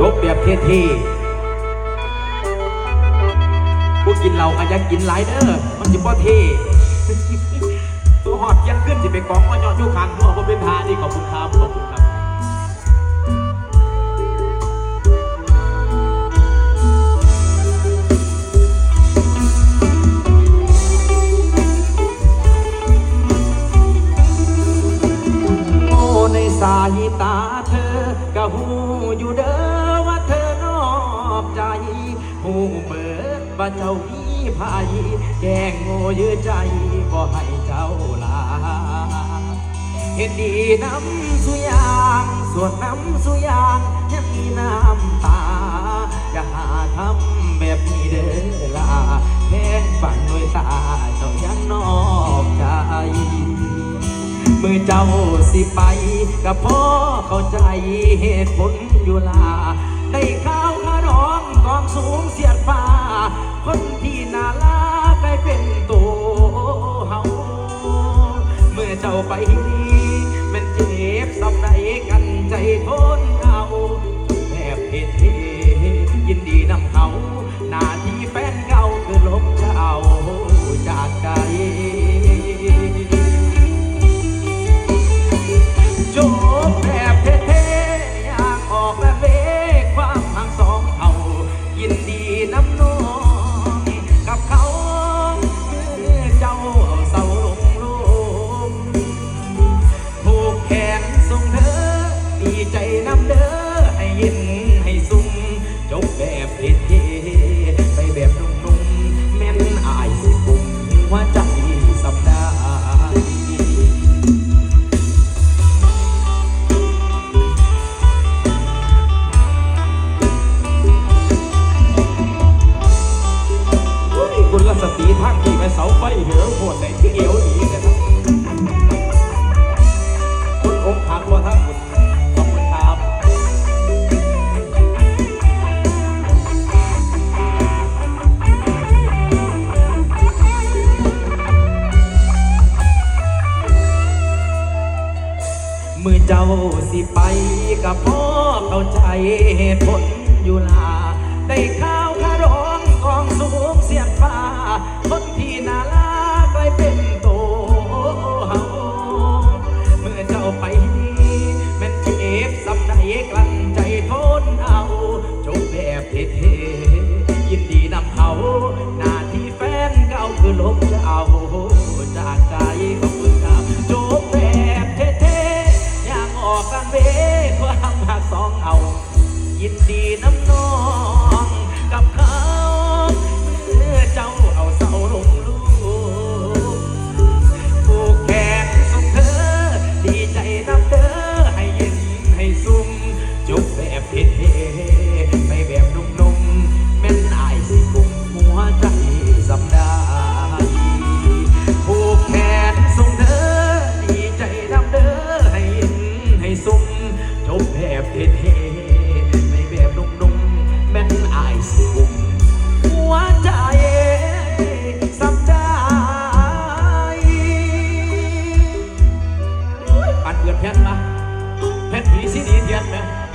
รบแบบเท่ๆผู้กินเราก็อยังกินหลายเด้อมันจะบ่เท่ตัวหอดยังขึ้นสิไปกองมายอดยู่ข้างหัวบ่เป็นทานี่ขอบคุณครับขอบคุณครับโอ้ในสายตาเธอกะหูอยู่เด้อ หูเปิดว่าเจ้ามีภัยแกงโง่ยื้อใจบ่ให้เจ้าลาเห็นดีน้ำสุยางส่วนน้ำสุยางยังมีน้ำตาจะหาทำแบบนี้เด้อลาแค่ฝันด้วยตาเจ้ายังนอกใจเมื่อเจ้าสิไปกับพ่อเข้าใจเหตุผลอยู่ลาได้ข้ เจ้าไปดีมันเจ็บสำไรกันใจทน ละสตรีทางที่ไปเสาไฟเหวโหดไหนที่เอวหนีเนี่ยครับคุณอกหักว่าทั้งคุณขอบคุณครับมือเจ้าสิไปกับพ่อเข้าใจเหตุผลอยู่ลาได้ข้า จ้าจากใจขอบคุณครับจบแบบเท่ๆอยากออกกันเวความหักสองเอา ยินดีน้ำ ผีสี